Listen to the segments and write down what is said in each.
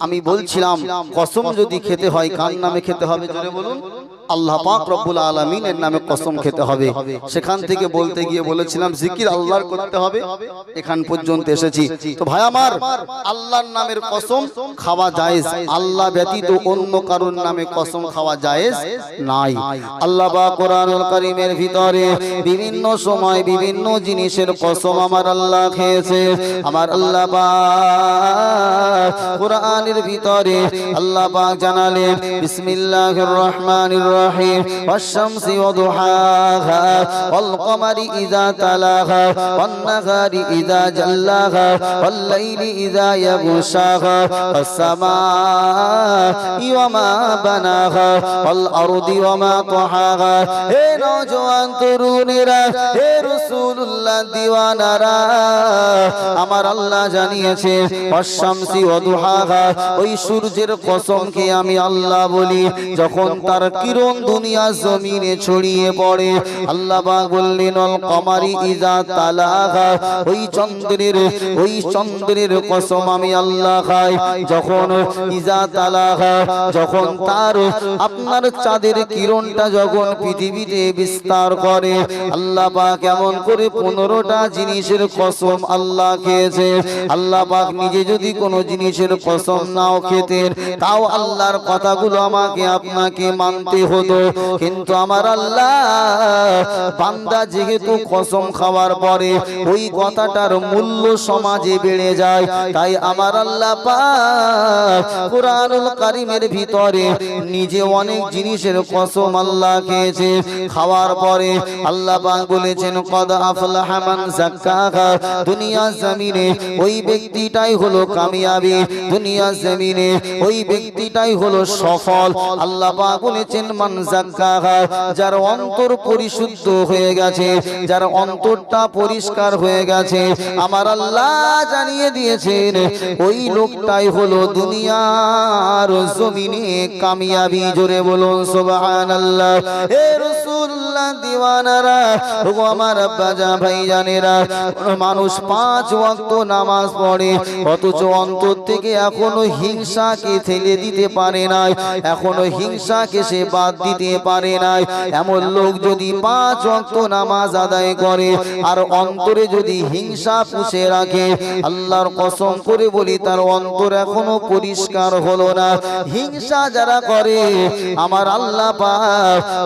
আমি বলছিলাম কসম যদি খেতে হয় কার নামে খেতে হবে জোরে বলুন। আল্লাহ পাক রব্বুল আলমিনের নামে কসম খেতে হবে। সেখান থেকে বলতে গিয়ে বলেছিলাম জিকির আল্লাহর করতে হবে। এখান পর্যন্ত এসেছি। তো ভাই আমার আল্লাহর নামের কসম খাওয়া জায়েজ আল্লাহ ব্যতীত অন্য কারোর নামে কসম খাওয়া জায়েজ নাই। আল্লাহ বা কোরআনুল কারীমের ভিতরে বিভিন্ন সময় বিভিন্ন জিনিসের কসম আমার আল্লাহ খেয়েছে। আমার আল্লাহ পাক কোরআনের ভিতরে আল্লাহ পাক জানালেন বিসমিল্লাহির রহমানির তালাহা ওয়ান নাহারি ইযা জাল্লাহা ওয়াল লাইলি ইযা ইয়াগশাহা ওয়াস সামাই ওয়া মা বানাহা ওয়াল আরদি ওয়া মা তাহাহা হে নওজোয়ান তরুণেরা হে রাসূলুল্লাহ দিওয়ানারা আমার আল্লাহ জানিয়েছে অশামসি অদুহাগা ওই সূর্যের কসমকে আমি আল্লাহ বলি যখন তার কিরণ দুনিয়া জমিনে ছড়িয়ে পড়ে। আল্লাহ বললেন কমারি ইজা ওই চন্দ্রের ওই চন্দ্রের কসম আমি আল্লাহ খাই। যখন ইজা তালাগা যখন তার আপনার চাঁদের কিরণটা যখন পৃথিবীতে বিস্তার করে, আল্লাহ পাক কেমন করে পনেরোটা জিনিসের কসম আল্লাহ খেয়েছে। আল্লাহ পাক নিজে যদি কোনো জিনিসের কসম নাও খেতেন, তাও আল্লাহর কথাগুলো আমাকে, আপনাকে মানতে হতো কিন্তু আমার আল্লাহ, বান্দা যেহেতু কসম খাওয়ার পরে ওই কথাটার মূল্য সমাজে বেড়ে যায়, তাই আমার আল্লাহ পাক কোরআনুল কারিমের ভিতরে নিজে অনেক জিনিসের কসম আল্লাহ খেয়েছে। খাওয়ার পরে আল্লাহ বলেছেন, কদ আফলাহা দুনিয়া জমিনে ওই ব্যক্তিটাই হলো কামিয়াবি। দুনিয়া জমিনে ওই ব্যক্তিটাই হলো সফল। আল্লাহ বলেছেন, মান যার অন্তর পরিশুদ্ধ হয়ে গেছে, যার অন্তরটা পরিষ্কার হয়ে গেছে। আমার আল্লাহ জানিয়ে দিয়েছেন, ওই লোকটাই হলো দুনিয়ার জমিনে কামিয়াবি জোরে বলুন, সুবহানাল্লাহ। হে রাসূলুল্লাহ, দিওয়ানারা, ওগো আমার যা ভাই জানেরা মানুষ পাঁচ ওয়াক্ত নামাজ পড়ে, অথচ অন্তর থেকে এখনও হিংসাকে ঠেলে দিতে পারে নাই, এখনও হিংসাকে সে বাদ দিতে পারে নাই। এমন লোক যদি পাঁচ ওয়াক্ত নামাজ আদায় করে, আর অন্তরে যদি হিংসা পুষে রাখে, আল্লাহর কসম করে বলি, তার অন্তর এখনও পরিষ্কার হলো না। হিংসা যারা করে আমার আল্লাহ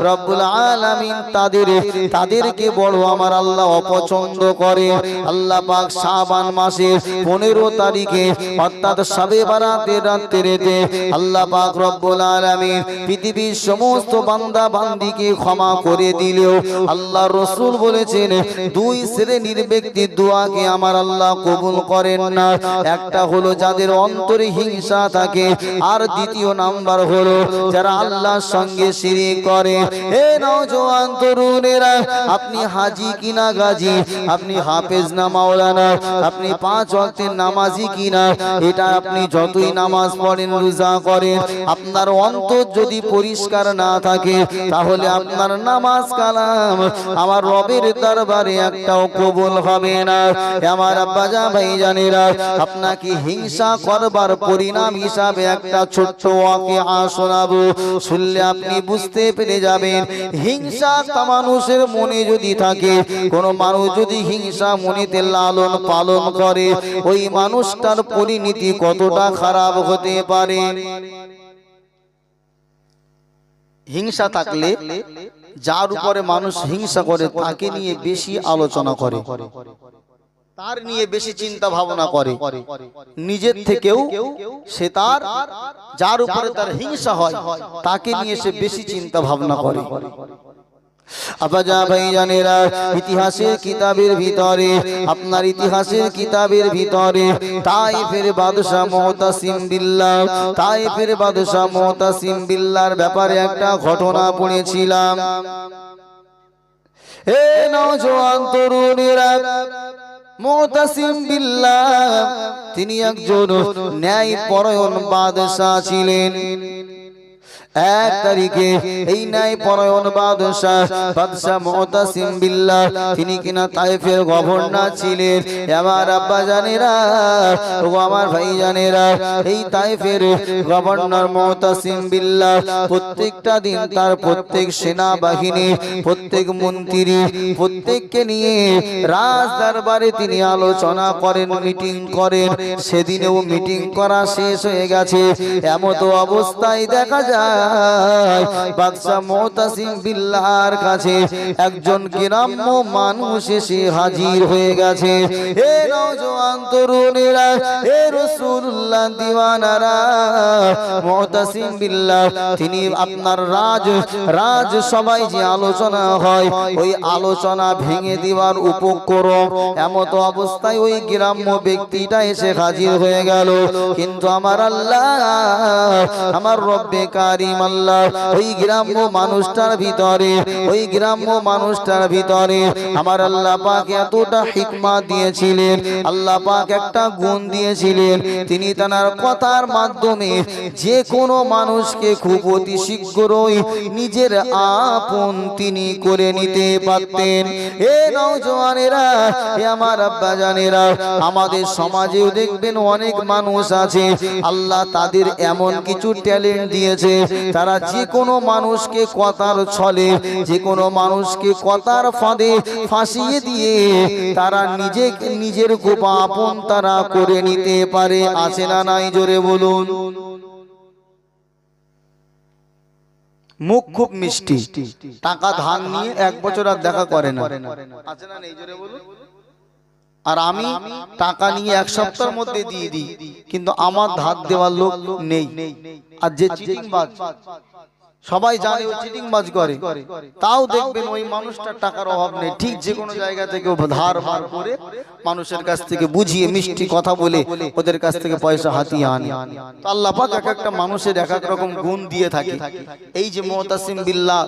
রব্বুল আলামিন তাদের, তাদেরকে বড় আমার আল্লাহ অপছন্দ করে। আল্লাহ পাক শাবান মাসের পনেরো তারিখে, অর্থাৎ সবে বারাতের রাত্রিতে আল্লাহ পাক রব্বুল আলামিন পৃথিবীর সমস্ত বান্দা বান্দিকে ক্ষমা করে দিলেও আল্লাহ রসুল বলেছেন, দুই শ্রেণির ব্যক্তির দোয়াকে আমার আল্লাহ কবুল করেন না। একটা হলো যাদের অন্তরে হিংসা থাকে, আর দ্বিতীয় নাম্বার হলো যারা আল্লাহর সঙ্গে শিরিক করে, হে নওজোয়ান তরুণেরা, আপনি হাজি কিনা গাজী? আপনি হাফেজ না মাওলানা? আপনি পাঁচ ওয়াক্তের নামাজি কিনা? এটা আপনি যতই নামাজ পড়েন, রোজা করেন, আপনার অন্তর যদি পরিষ্কার না থাকে, তাহলে আপনার নামাজ কালাম। আমার রবের দরবারে একটাও কবুল হবে না। আমার আব্বাজা ভাই জানেরা আপনাকে হিংসা করবার পরিণাম হিসাবে একটা ছোট্ট ওয়াকে শোনাবো শুনলে আপনি বুঝতে পেরে যাবেন, হিংসা তা মানুষের মনে যদি থাকে, কোন মানুষ যদি হিংসা মনেতে লালন পালন করে, ওই মানুষটার পরিণতি কতটা খারাপ হতে পারে? হিংসা থাকলে, যার উপরে মানুষ হিংসা করে, তাকে নিয়ে বেশি আলোচনা করে। তার নিয়ে বেশি চিন্তা ভাবনা করে। নিজের থেকেও সে তার যার উপরে তার হিংসা হয় তাকে নিয়ে সে বেশি চিন্তা ভাবনা করে। আবাজা ইতিহাসের কিতাবের ভিতরে আপনার ইতিহাসের কিতাবের ভিতরে তাইফের বাদশাহ মুহতাসিম বিল্লাহ তাইফের বাদশাহ মুহতাসিম বিল্লাহর ব্যাপারে একটা ঘটনা পড়েছিলাম। হে নওজোয়ান তরুণেরা মুতাসিম বিল্লাহ তিনি একজন ন্যায় পরায়ণ বাদশাহ ছিলেন। এক তারিখে এই নাই পরায়ণ বাদশাহ বাদশাহ মুতাসিম বিল্লাহ। তিনি কিনা তাইফের গভর্নর ছিলেন। আমার আব্বা জানেরা, ও আমার ভাই জানেরা, এই তাইফের গভর্নর মুতাসিম বিল্লাহ প্রত্যেকটা দিন তার প্রত্যেক সেনাবাহিনী, প্রত্যেক মন্ত্রী, প্রত্যেককে নিয়ে রাজ দরবারে তিনি আলোচনা করেন, মিটিং করেন। সেদিনেও মিটিং করা শেষ হয়ে গেছে। এমতো অবস্থায় দেখা যায় বাদশাহ মোতাসিম বিল্লাহর কাছে একজন গ্রাম্য মানুষ এসে হাজির হয়ে গেছে। এ নওজোয়ান তরুণেরা এ রাসূলুল্লাহ দিওয়ানারা, মোতাসিম বিল্লাহ, তিনি আপনার রাজ রাজ সবাই যে আলোচনা হয়, ওই আলোচনা ভেঙে উপক্রম। এমতো অবস্থায় ওই গ্রাম্য ব্যক্তিটা এসে হাজির হয়ে গেল। কিন্তু আমার আল্লাহ, আমার রব্বে তিনি তার কথার মাধ্যমে যে কোনো মানুষকে খুব অতি নিজের আপন তিনি করে নিতে পারতেন। এ নওজওয়ানেরা এ আমার আব্বা জানেরা, আমাদের সমাজেও দেখবেন অনেক মানুষ আছে, আল্লাহ তাদের এমন কিছু ট্যালেন্ট দিয়েছে তারা যে কোনো মানুষকে কথার ছলে যে কোনো মানুষকে কথার ফাঁদে ফাঁসিয়ে দিয়ে তারা নিজে নিজের খুব আপন তারা করে নিতে পারে। আছে না নাই? জোরে বলুন। মুখ খুব মিষ্টি। টাকা ধান নিয়ে এক বছর আর দেখা করে না। আছে না নেই? জোরে বলুন। আর আমি টাকা নিয়ে এক সপ্তাহের মধ্যে দিয়ে দিই, কিন্তু আমার ধার দেওয়ার লোক নেই। আর যে চিটিং বাজ সবাই জানে ও চিটিং বাজ করে। তাও দেখবেন ওই মানুষটার টাকার অভাব নেই। ঠিক যে কোনো জায়গা থেকে ধার বার করে মানুষের কাছ থেকে বুঝিয়ে মিষ্টি কথা বলে ওদের কাছ থেকে পয়সা হাতিয়ে আনে। তো আল্লাহ পাক এক একটা মানুষের এক এক রকম গুণ দিয়ে থাকে। এই যে মোহতাসিম বিল্লাহ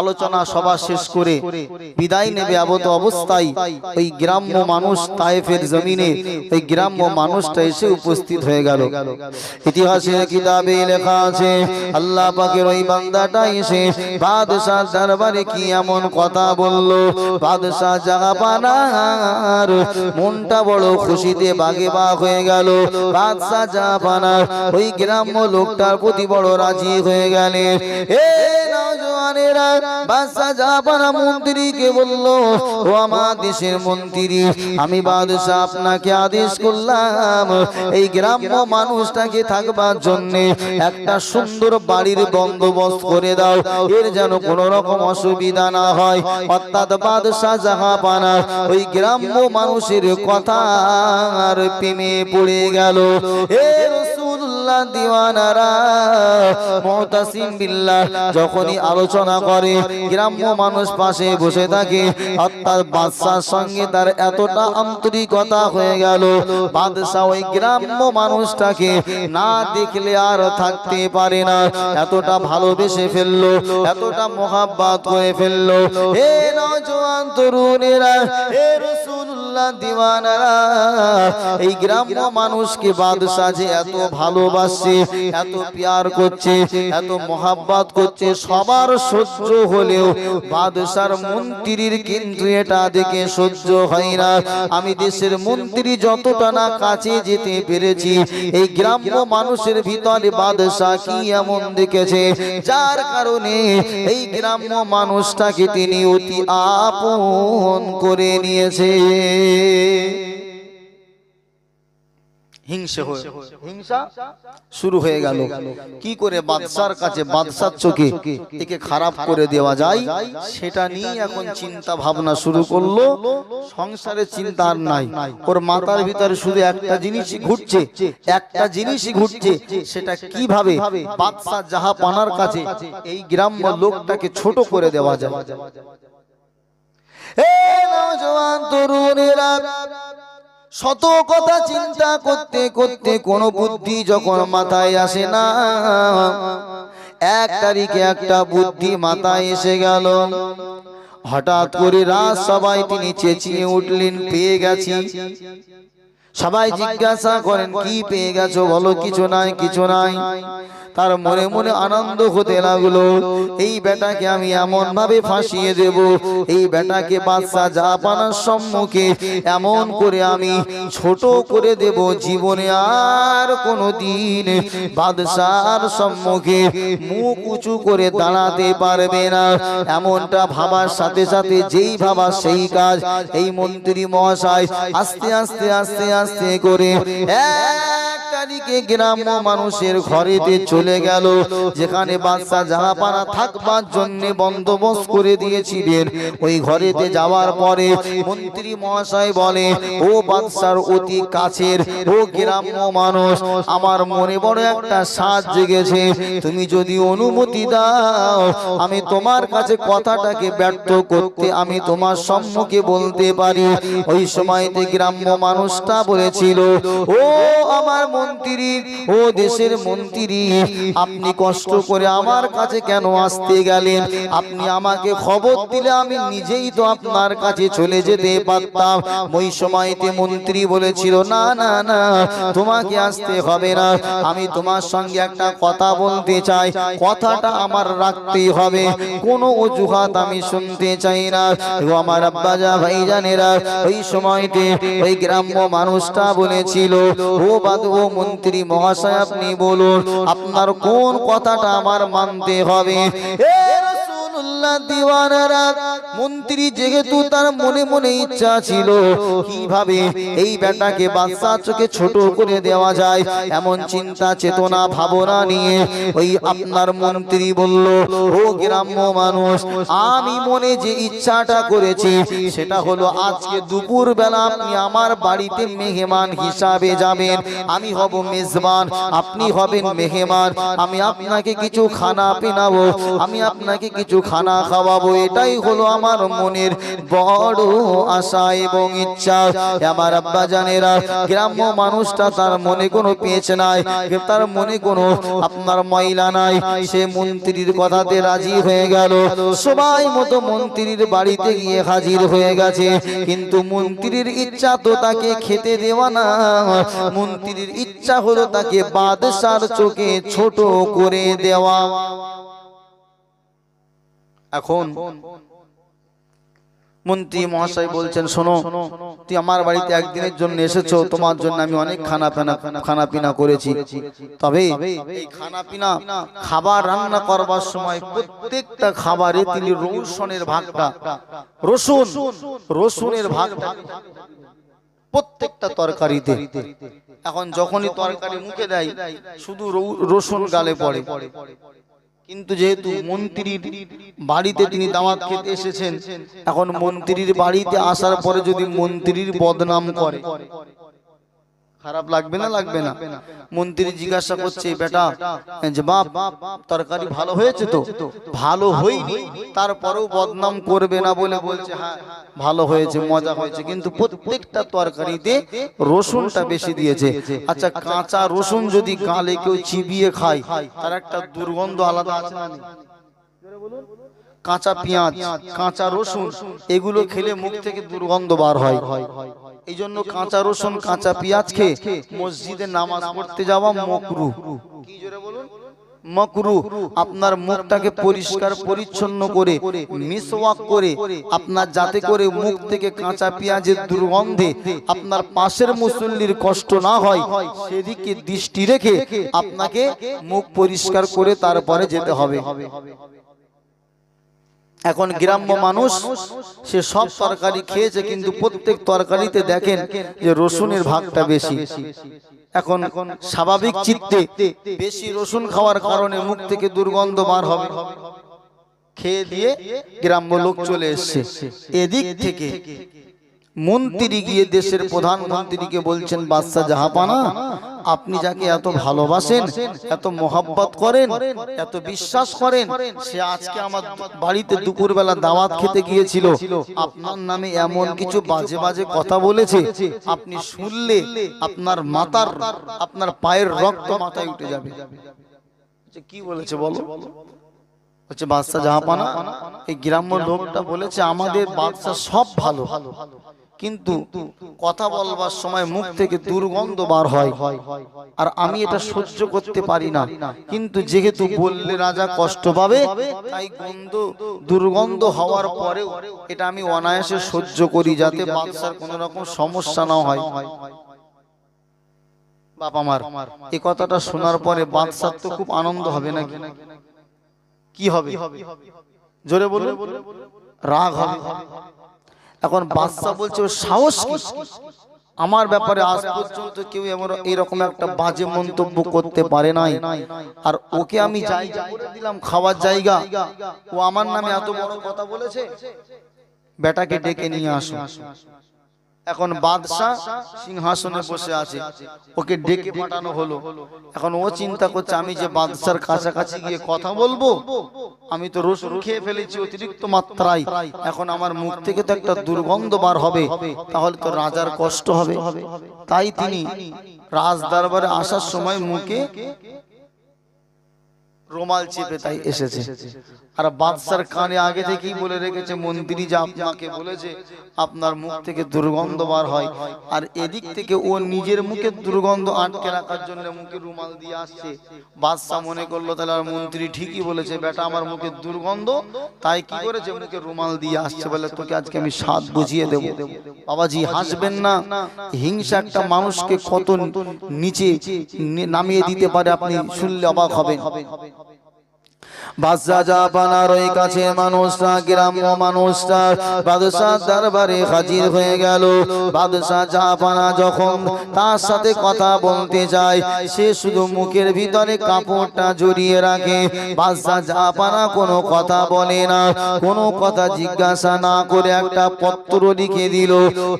আলোচনা সভা শেষ করে বিদায় নেবে আবত অবস্থায় ওই গ্রাম্য মানুষ তায়েফের জমিনে ওই গ্রাম্য মানুষটা এসে উপস্থিত হয়ে গেল। ইতিহাসের কিতাবে লেখা আছে আল্লাহ পাকের ওই বান্দাটা এসে বাদশাহ দরবারে কি এমন কথা বলল? বাদশাহ জাহাপানার মনটা বড় খুশিতে বাগে বাঘ হয়ে গেল। বাদশাহ জাহাপানার ওই গ্রাম্য লোকটার প্রতি বড় রাজি হয়ে গেলে এ আমি বাদশাহ আপনাকে আদেশ করলাম, এই গ্রাম্য মানুষটাকে থাকবার জন্য একটা সুন্দর বাড়ির বন্দোবস্ত করে দাও, এর যেন কোন রকম অসুবিধা না হয়। অর্থাৎ বাদশাহ জাহাপানা ওই গ্রাম্য মানুষের কথার প্রেমে পড়ে গেল। এ রাসূলুল্লাহ দিওয়ানারা মুতাসিম বিল্লাহ যখনই আলোচনা করে, গ্রাম্য মানুষ পাশে বসে থাকে অর্থাৎ বাদশার সঙ্গে তার এতটা আন্তরিকতা হয়ে গেল, বাদশাহ ওই গ্রাম্য মানুষটাকে না দেখলে আর থাকতে পারে না। এতটা ভালোবেসে ফেলল, এতটা মোহাব্বত হয়ে ফেলল। হে নজওয়ান তরুণেরা, হে রাসূলুল্লাহ দিওয়ানারা। এই গ্রাম্য মানুষকে বাদশাহ যে এত ভালোবাসে, এত প্যার করছে, এত মোহাব্বত করছে, সবার সহ্য হলেও বাদশার মন্ত্রীর কিন্তু এটা দেখে সহ্য হয় না। আমি দেশের মন্ত্রী যতটা না কাছে যেতে পেরেছি, এই গ্রাম্য মানুষের ভিতরে বাদশাহ কি এমন দেখেছে? যার কারণে এই গ্রাম্য মানুষটাকে তিনি অতি আপন করে নিয়েছে। হিংসে হয়ে হিংসা শুরু হয়ে গেল। কি করে বাদশার কাছে বাদশার চোখে একে খারাপ করে দেওয়া যায় সেটা নিয়ে এখন চিন্তা ভাবনা শুরু করল। সংসারের চিন্তা আর নাই। ওর মাথার ভিতরে শুধু একটা জিনিসই ঘুরছে একটা জিনিসই ঘুরছে সেটা কীভাবে বাদশা যাহা পানার কাছে এই গ্রাম্য লোকটাকে ছোট করে দেওয়া যায়? নওজওয়ান তরুণেরা শত কথা চিন্তা করতে করতে কোনো বুদ্ধি যখন মাথায় আসে না, এক তারিখে একটা বুদ্ধি মাথায় এসে গেল। হঠাৎ করে রাজ সবাই তিনি চেঁচিয়ে উঠলেন, পেয়ে গেছি। সবাই জিজ্ঞাসা করেন কি পেয়ে গেছো? বলো কিছু নাই কিছু নাই। তার মনে মনে আনন্দ হতে লাগল এই বেটাকে আমি এমন ভাবে ফাঁসিয়ে দেব এই বেটাকে বাদশা জাপানার সম্মুখে এমন করে আমি ছোট করে দেব জীবনে আর কোনো দিন বাদশার সম্মুখে মুখ উঁচু করে দাঁড়াতে পারবে না। এমনটা ভাবার সাথে সাথে যেই ভাবা সেই কাজ এই মন্ত্রী মহাশয় আস্তে আস্তে আস্তে আস্তে করে এক তারিখে গ্রাম্য মানুষের ঘরেতে চলে গেল, যেখানে বাদশা জাহাপানা থাকবার জন্য বন্দোবস্ত করে দিয়েছিলেন। ওই ঘরেতে যাওয়ার পরে মন্ত্রী মহাশয় বলে, ও বাদশার অতি কাছের, ও গ্রাম্য মানুষ, আমার মনে বড় একটা সাজ জেগেছে। তুমি যদি অনুমতি দাও, আমি তোমার কাছে কথাটাকে ব্যর্থ করতে আমি তোমার সম্মুখে বলতে পারি। ওই সময়তে গ্রাম্য মানুষটা বলেছিল ও আমার মন্ত্রী ও দেশের মন্ত্রী আপনি কষ্ট করে আমার কাছে কেন আসতে গেলেন? আপনি আমাকে খবর দিলে আমি নিজেই তো আপনার কাছে চলে যেতে পারতাম। ওই সময়তে মন্ত্রী বলেছিল না না না তোমাকে আসতে হবে না। আমি তোমার সঙ্গে একটা কথা বলতে চাই। কথাটা আমার রাখতেই হবে। কোনো অজুহাত আমি শুনতে চাই না। ও আমার আব্বাজা ভাইজানেরা ওই সময়তে ওই গ্রাম্য মানুষটা বলেছিল। ও বাদ ও মন্ত্রী মহাশয় আপনি বলুন আপনার কোন কথাটা আমার মানতে হবে? এ রাসূলুল্লাহ দিওয়ানারা মন্ত্রী যেহেতু তার মনে মনে ইচ্ছা ছিল, কীভাবে এই বেটাকে বাচ্চা চোখে ছোট করে দেওয়া যায়, এমন চিন্তা, চেতনা, ভাবনা নিয়ে ওই আপনার মন্ত্রী বলল, ও গ্রাম্য মানুষ, আমি মনে যে ইচ্ছাটা করেছি, সেটা হলো আজকে দুপুর বেলা আপনি আমার বাড়িতে মেহমান হিসাবে যাবেন। আমি হব মেজবান, আপনি হবেন মেহমান। আমি আপনাকে কিছু খানা পিনাবো, আমি আপনাকে কিছু খানা খাওয়াবো, এটাই হলো আমার মনের বড় আশা এবং ইচ্ছা। আমার আব্বা জানেরা, গ্রাম্য মানুষটা তার মনে কোনো পেঁচ নাই তার মনে কোনো আপনার ময়লা নাই। সে মন্ত্রীর কথাতে রাজি হয়ে গেল। সবাই মতো মন্ত্রীর বাড়িতে গিয়ে হাজির হয়ে গেছে। কিন্তু মন্ত্রীর ইচ্ছা তো তাকে খেতে দেওয়া না। মন্ত্রীর ইচ্ছা হলো তাকে বাদশার চোখে ছোট করে দেওয়া। এখন মন্ত্রী মহাশয় বলছেন, শোনো তুই আমার বাড়িতে একদিনের জন্য এসেছ, তোমার জন্য আমি অনেক খানা পিনা খানা পিনা করেছি। তবে খানা পিনা, খাবার রান্না করবার সময় প্রত্যেকটা খাবারে তিনি রসুনের ভাগটা, রসুন, রসুনের ভাগটা, প্রত্যেকটা তরকারিতে। এখন যখনই তরকারি মুখে দেয়, শুধু রসুন গালে পড়ে। কিন্তু যেহেতু মন্ত্রীর বাড়িতে তিনি দাওয়াত খেতে এসেছেন, এখন মন্ত্রীর বাড়িতে আসার পরে যদি মন্ত্রীর বদনাম করে খারাপ লাগবে না লাগবে না। মন্ত্রী জিজ্ঞাসা করছে, বেটা যে বাপ বাপ তরকারি ভালো হয়েছে তো? ভালো হয়নি। তারপরেও বদনাম করবে না বলে বলছে। হ্যাঁ ভালো হয়েছে, মজা হয়েছে, কিন্তু প্রত্যেকটা তরকারিতে রসুনটা বেশি দিয়েছে। আচ্ছা কাঁচা রসুন যদি গালে কেউ চিবিয়ে খায়, তার একটা দুর্গন্ধ আলাদা আছে না? কাঁচা পেঁয়াজ, কাঁচা রসুন, এগুলো খেলে মুখ থেকে দুর্গন্ধ বার হয়। এই জন্য কাঁচা রসুন কাঁচা পেঁয়াজ খেয়ে মসজিদে নামাজ পড়তে যাওয়া মকরু। কি জোরে বলুন? মকরু আপনার মুখটাকে পরিষ্কার পরিচ্ছন্ন করে মিসওয়াক করে আপনার যাতে করে মুখ থেকে কাঁচা পেঁয়াজের দুর্গন্ধে আপনার পাশের মুসল্লির কষ্ট না হয় সেদিকে দৃষ্টি রেখে আপনাকে মুখ পরিষ্কার করে তারপরে যেতে হবে। এখন গ্রাম্য মানুষ সে সব তরকারি খেয়েছে কিন্তু প্রত্যেক তরকারিতে দেখেন যে রসুনের ভাগটা বেশি। এখন স্বাভাবিক চিত্তে বেশি রসুন খাওয়ার কারণে মুখ থেকে দুর্গন্ধ বার হবে। খেয়ে দিয়ে গ্রাম্য লোক চলে এসছে। এদিক থেকে। মন্ত্রী গিয়ে দেশের প্রধানমন্ত্রীকে বলছেন, বাদশাহ জাহাপানা, আপনি যাকে এত ভালোবাসেন, এত মোহাব্বত করেন, এত বিশ্বাস করেন, সে আজকে আমার বাড়িতে দুপুরবেলা দাওয়াত খেতে গিয়েছিল। আপনার নামে এমন কিছু বাজে বাজে কথা বলেছে, আপনি শুনলে আপনার মাতার, আপনার পায়ের রক্ত মাথায় উঠে যাবে। কি বলেছে বলো? হচ্ছে বাদশাহ জাহাপানা, এই গ্রাম্য লোকটা বলেছে, আমাদের বাদশাহ সব ভালো ভালো। কিন্তু কথা বলবার সময় মুখ থেকে দুর্গন্ধ বার হয়। আর আমি এটা সহ্য করতে পারি না। কিন্তু যেহেতু বললে রাজা কষ্ট পাবে, তাই গন্ধ, দুর্গন্ধ হওয়ার পরেও এটা আমি অনায়াসে সহ্য করি যাতে বাদশার কোনো রকম সমস্যা না হয়। বাপ কথাটা শোনার পরে বাদশার তো খুব আনন্দ হবে নাকি? কি হবে? জোরে রাগ হবে। এখন বাদশাহ বলছে ওর সাহস কি? আমার ব্যাপারে আজ পর্যন্ত কেউ এমন এরকম একটা বাজে মন্তব্য করতে পারে নাই। আর ওকে আমি জায়গা দিলাম খাওয়ার জায়গা। ও আমার নামে এত বড় কথা বলেছে। বেটাকে ডেকে নিয়ে আসো। এখন বাদশাহ সিংহাসনে বসে আছে। ওকে ডেকে পাঠানো হলো। এখন ও চিন্তা করছে আমি যে বাদশার কাছাকাছি গিয়ে কথা বলব আমি তো রসুন খেয়ে ফেলেছি অতিরিক্ত মাত্রায়। এখন আমার মুখ থেকে তো একটা দুর্গন্ধ বার হবে। তাহলে তো রাজার কষ্ট হবে। তাই তিনি রাজ দরবারে আসার সময় মুখে রোমাল চেপে তাই এসেছে। আর বাদশার কানে আগে থেকেই বলে রেখেছে মন্ত্রী যে আপনাকে বলেছে, আপনার মুখ থেকে দুর্গন্ধ বার হয়। আর এদিক থেকে ও নিজের মুখে দুর্গন্ধ আটকে রাখার জন্য মুখে রুমাল দিয়ে আসছে। বাদশা মনে করল, তাহলে আর মন্ত্রী ঠিকই বলেছে, বেটা, আমার মুখে দুর্গন্ধ, তাই কি করেছে? মুখে রুমাল দিয়ে আসছে বলে, তোকে আজকে আমি স্বাদ বুঝিয়ে দেবো। বাবাজি হাসবেন না। হিংসা একটা মানুষকে কত নিচে নামিয়ে দিতে পারে আপনি শুনলে অবাক হবেন। বাদশাহ জাপানার ওই কাছে মানুষরা গ্রাম্য মানুষরা বাদশাহ দরবারে হাজির হয়ে গেল। বাদশাহ জাপানা যখন তার সাথে কথা বলতে যায়, সে শুধু মুখের ভিতরে কাপড়টা জড়িয়ে রাখে। বাদশাহ জাপানা কোনো কথা বলে না, কোনো কথা জিজ্ঞাসা না করে একটা পত্র লিখে দিল।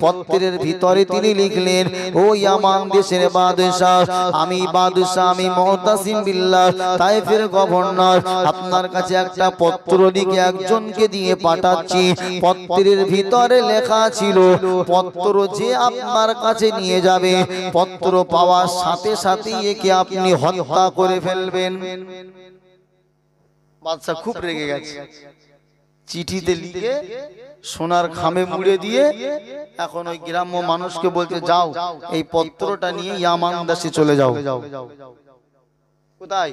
পত্রের ভিতরে তিনি লিখলেন, ও ইয়ামান দেশের বাদশাহ, আমি বাদশাহ, আমি মহতাসিম বিল্লাহ, তাইফের গভর্নর আপনার কাছে একটা পত্র লিখে একজনকে দিয়ে পাঠাচ্ছি। পত্রের ভিতরে লেখা ছিল, পত্র যে আপনার কাছে নিয়ে যাবে, পত্র পাওয়ার সাথে সাথে একে আপনি হত্যা করে ফেলবেন। বাদশা খুব রেগে গেছে। চিঠিতে লিখে সোনার খামে মুড়ে দিয়ে এখন ওই গ্রাম্য মানুষকে বলতে যাও, এই পত্রটা নিয়ে ইয়ামান দাসে চলে যাও। কোথায়?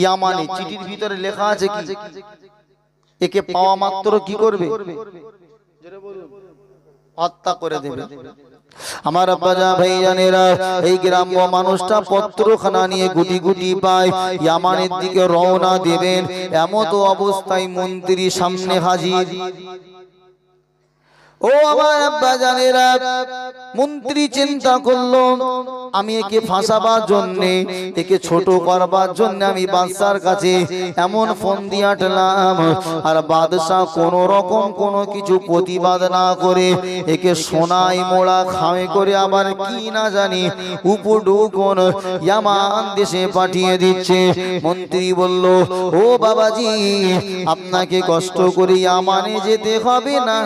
ইয়ামানে চিঠির ভিতরে লেখা আছে কি? একে পাওয়া মাত্র কি করবে? হত্যা করে দেবে। আমার আব্বাজা ভাইজানেরা এই গ্রাম্য মানুষটা পত্রখানা নিয়ে গুটি গুটি পায়। ইয়ামানের দিকে রওনা দেবেন। এমতো অবস্থায় মন্ত্রী সামনে হাজির। ও আমার আব্বা জানেরা মন্ত্রী চিন্তা করল, আমি একে ফাঁসাবার জন্য, একে ছোট করবার জন্য আমি বাদশার কাছে এমন ফোন দিয়ে আটলাম। আর বাদশাহ কোন রকম কোনো কিছু প্রতিবাদ না করে একে সোনাই মোড়া খামে করে আবার কি না জানি উপডুকন ইয়ামান দেশে পাঠিয়ে দিচ্ছে। মন্ত্রী বলল, ও বাবাজি, আপনাকে কষ্ট করে ইয়ামানে যেতে হবে না।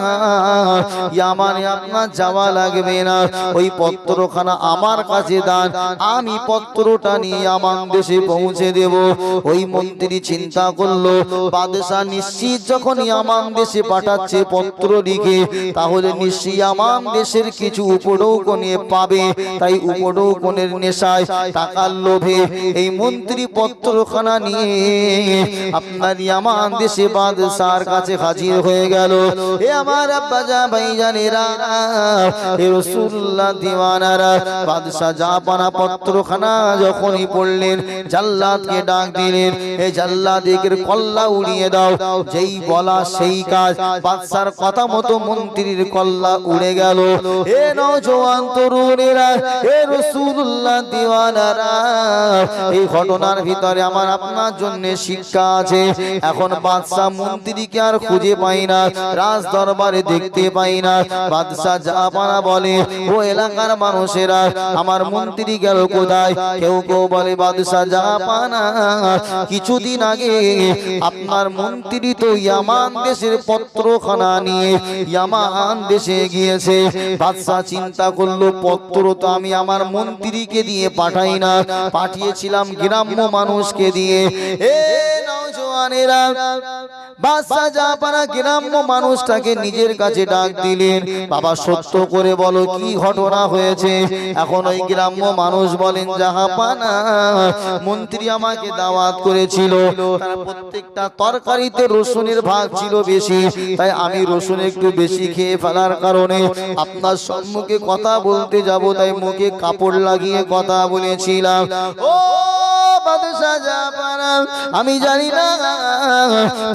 ইয়ামানে আপনার যাওয়া লাগবে না। ওই পত্রখানা আমার কাছে দান, আমি পত্রটা নিয়ে আমার দেশে পৌঁছে দেব। ওই মন্ত্রী চিন্তা করল, বাদশাহ নিশ্চিত যখন ইয়ামান দেশে পাঠাচ্ছে পত্র লিখে তাহলে নিশ্চয়ই ইয়ামান দেশের কিছু উপডৌকনে পাবে। তাই উপডৌকনের নেশায় টাকার লোভে এই মন্ত্রী পত্রখানা নিয়ে আপনার ইয়ামান দেশে বাদশার কাছে হাজির হয়ে গেল। এ আমার আব্বাজা বাদশার কথা মতো মন্ত্রীর কল্লা উড়ে গেল। এ তরুণেরা, এ রসুল্লাহ দিওয়ানারা, এই ঘটনার ভিতরে আমার আপনার জন্য শিক্ষা আছে। এখন বাদশাহ মন্ত্রীকে আর খুঁজে পাই না। রাজ দরবারে দেখতে পাই না। বাদশাহ জাপানা বলে, ও এলাকার মানুষেরা, আমার মন্ত্রী গেল কোথায়? কেউ কেউ বলে, বাদশাহ জাপানা কিছুদিন আগে আপনার মন্ত্রী তো ইয়ামান দেশের পত্রখানা নিয়ে ইয়ামান দেশে গিয়েছে। বাদশাহ চিন্তা করল, পত্র তো আমি আমার মন্ত্রীকে দিয়ে পাঠাই না। পাঠিয়েছিলাম গ্রাম্য মানুষকে দিয়ে। এ নওজোয়ানেরা বাদশাহ জাহাপানা গ্রাম্য মানুষটাকে নিজের কাছে ডাক দিলেন, বাবা, সত্য করে বলো, কি ঘটনা হয়েছে? এখন ওই গ্রাম্য মানুষ বলেন মন্ত্রী আমাকে দাওয়াত করেছিল প্রত্যেকটা তরকারিতে রসুনের ভাগ ছিল বেশি, তাই আমি রসুন একটু বেশি খেয়ে ফেলার কারণে আপনার সম্মুখে কথা বলতে যাব, তাই মুখে কাপড় লাগিয়ে কথা বলেছিলাম। ও আমি জানি না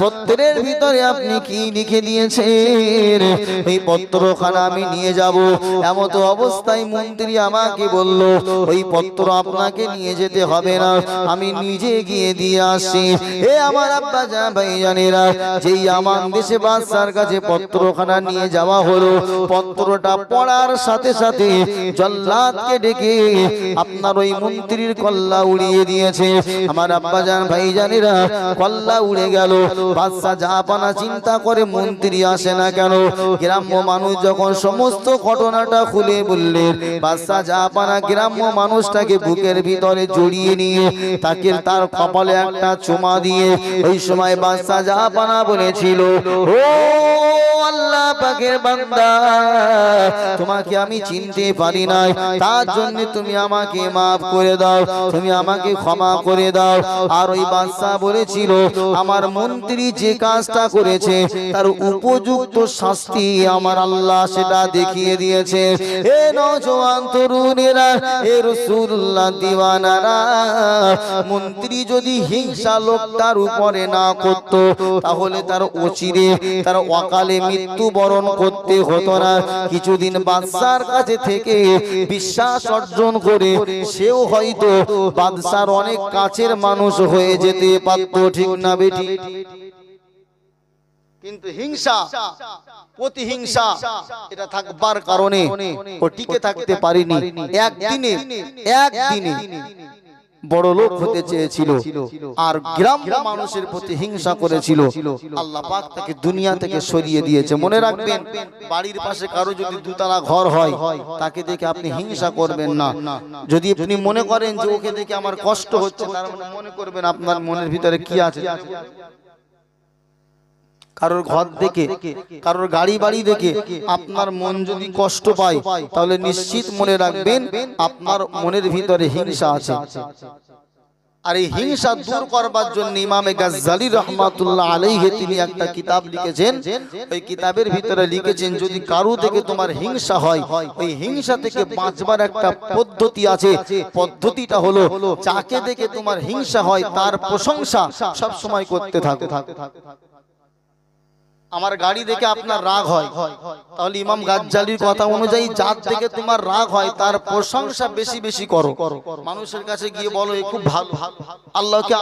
পত্রের ভিতরে আপনি কি লিখে দিয়েছেন? এই পত্রখানা আমি নিয়ে যাব। এমত অবস্থায় মন্ত্রী আমাকে বলল, ওই পত্র আপনাকে নিয়ে যেতে হবে না, আমি নিজে গিয়ে দিয়ে আসছি। হে আমার আব্বা যা ভাই জানেরা, যেই আমার দেশে বাদশার কাছে পত্রখানা নিয়ে যাওয়া হলো, পত্রটা পড়ার সাথে সাথে জল্লাদকে ডেকে আপনার ওই মন্ত্রীর কল্লা উড়িয়ে দিয়েছে। আমার আব্বা জান ভাই জানেরা, কল্লা উড়ে গেল। বাদশাহ জাহাপানা চিন্তা করে মন্ত্রী আসে না কেন? গ্রাম্য মানুষ যখন সমস্ত ঘটনাটা খুলে বললেন বাদশাহ জাহাপানা গ্রাম্য মানুষটাকে বুকের ভিতরে জড়িয়ে নিয়ে তাকে তার কপালে একটা চুমা দিয়ে ওই সময় বাদশাহ জাহাপানা বলেছিল, ও আল্লাহ পাকের বান্দা, তোমাকে আমি চিনতে পারি নাই। তার জন্য তুমি আমাকে মাফ করে দাও, তুমি আমাকে ক্ষমা করে দাও। আর ওই বাদশাহ বলেছিল আমার মন্ত্রী যে কাজটা করেছে, তার উপযুক্ত শাস্তি আমার আল্লাহ সেটা দেখিয়ে দিয়েছে। হে নজওয়ান তরুণেরা, হে রসুল্লাহ দিওয়ানারা, মন্ত্রী যদি হিংসা লোকটার উপরে না করত, তাহলে তার অচিরে, তার অকালে মৃত্যুবরণ করতে হতো না। কিছুদিন বাদশার কাছে থেকে বিশ্বাস অর্জন করে, সেও হয়তো বাদশার অনেক কাছের মানুষ হয়ে যেতে পারত, ঠিক না বেটি। কিন্তু হিংসা প্রতিহিংসা এটা থাকবার কারণে ও টিকে থাকতে পারিনি। একদিনে একদিনে বড় লোক হতে চেয়েছিল আর গ্রাম মানুষের প্রতি হিংসা করেছিল। আল্লাহ পাক তাকে দুনিয়া থেকে সরিয়ে দিয়েছে। মনে রাখবেন বাড়ির পাশে কারও যদি দুতলা ঘর হয় তাকে দেখে আপনি হিংসা করবেন না। যদি আপনি মনে করেন যে ওকে দেখে আমার কষ্ট হচ্ছে তার মানে মনে করবেন আপনার মনের ভিতরে কি আছে? কারোর ঘর দেখে কারোর গাড়ি বাড়ি দেখে আপনার মন যদি কষ্ট পায় তাহলে নিশ্চিত মনে রাখবেন আপনার মনের ভিতরে হিংসা আছে। আর এই হিংসা দূর করবার জন্য ইমামে গাজ্জালি রহমাতুল্লাহ আলাইহি তিনি একটা কিতাব লিখেছেন। ওই কিতাবের ভিতরে লিখেছেন যদি কারও থেকে তোমার হিংসা হয় ওই হিংসা থেকে বাঁচবার একটা পদ্ধতি আছে। পদ্ধতিটা হলো যাকে দেখে তোমার হিংসা হয় তার প্রশংসা সব সময় করতে থাকো। আমার গাড়ি দেখে আপনার রাগ হয়। তাহলে ইমাম গাজ্জালির কথা অনুযায়ী যার থেকে তোমার রাগ হয়, তার প্রশংসা বেশি বেশি করো। মানুষের কাছে গিয়ে বলো, এ খুব ভালো। আল্লাহকে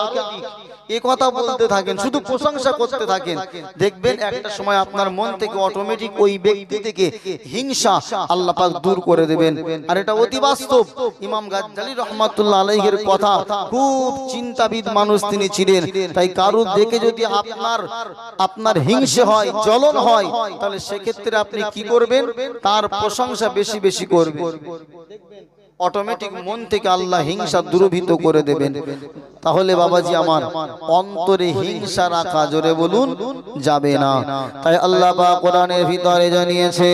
এ কথা বলতে থাকেন, শুধু প্রশংসা করতে থাকেন। দেখবেন একটা সময় আপনার মন থেকে অটোমেটিক ওই ব্যক্তি থেকে হিংসা আল্লাহ পাক দূর করে দেবেন। আর এটা অতি বাস্তব। ইমাম গাজ্জালি রহমাতুল্লাহ আলাইহির কথা, খুব চিন্তাবিদ মানুষ তিনি ছিলেন। তাই কারুর দেখে যদি আপনার আপনার হিংসে হয় জ্বলন হয় তাহলে সেক্ষেত্রে আপনি কি করবেন? তার প্রশংসা বেশি বেশি করবেন। অটোমেটিক মন থেকে আল্লাহ হিংসা দূরভীত করে দেবেন। তাহলে বাবাজি আমার অন্তরে হিংসা রাখা জোরে বলুন যাবে না। তাই আল্লাহ পাক কোরআনের ভিতরে জানিয়েছে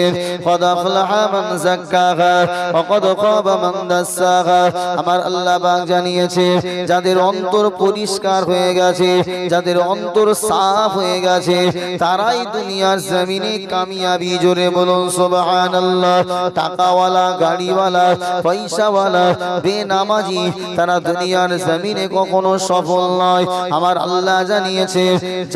আমার আল্লাহ পাক জানিয়েছে যাদের অন্তর পরিষ্কার হয়ে গেছে যাদের অন্তর সাফ হয়ে গেছে তারাই দুনিয়ার জমিনে কামিয়াবি জোরে বলুন সুবহানাল্লাহ টাকাওয়ালা গাড়িওয়ালা পয়সাওয়ালা, বেনামাজি, তারা দুনিয়ার জমিনে কখনো সফল নয়। আমার আল্লাহ জানিয়েছে,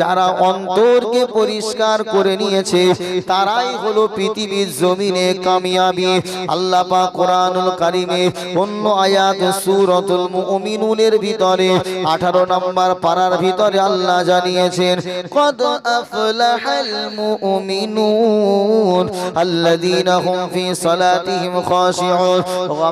যারা অন্তরকে পরিষ্কার করে নিয়েছে, তারাই হলো পৃথিবীর জমিনে কামিয়াবি। আল্লাহ পাক কোরআনুল কারিমে অন্য আয়াত সূরাতুল মুমিনুনের ভিতরে 18 নম্বর পারার ভিতরে আল্লাহ জানিয়েছেন, কদ আফলাহাল মুমিনুন আল্লাযীনা হুম ফি সালাতিহিম খাশিউন ও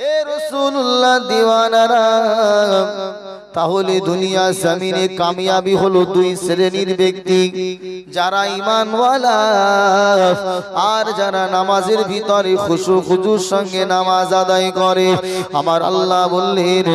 হে রসুল্লাহ দিওয়ানারা। তাহলে দুনিয়া জমিনে কামিয়াবি হলো দুই শ্রেণির ব্যক্তি। যারা ইমানওয়ালা আর যারা নামাজের ভিতরে খুশু খুজুর সঙ্গে নামাজ আদায় করে। আমার আল্লাহ বললেন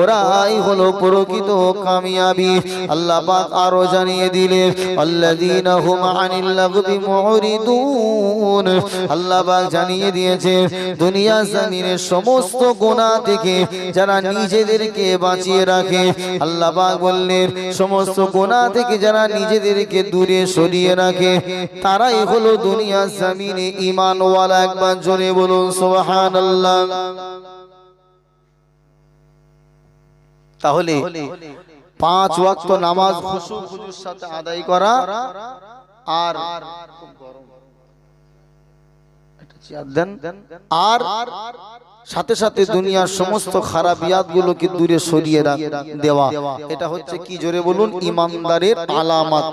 ওরাই হলো প্রকৃত কামিয়াবি। আল্লাহ পাক আরও জানিয়ে দিলে আল্লাযীনা হুম আনিল লাগবি মুরিদুন আল্লাহ পাক জানিয়ে দিয়েছে দুনিয়া জমিনের সমস্ত গুনাহ থেকে যারা নিজেদেরকে বাঁচিয়ে রাখে আল্লাহ বললেন, সমস্ত গুনাহ থেকে যারা নিজেদেরকে দূরে সরিয়ে রাখে, তারাই হলো দুনিয়া জমিনে ঈমানওয়ালা। একবার জোরে বলুন, সুবহানাল্লাহ। তাহলে পাঁচ ওয়াক্ত নামাজ সাথে আদায় করা আর দেন। আর সাথে সাথে দুনিয়ার সমস্ত খারাপ গুলোকে দূরে সরিয়ে দেওয়া। এটা হচ্ছে কি জোরে বলুন? ইমানদারের আলামত।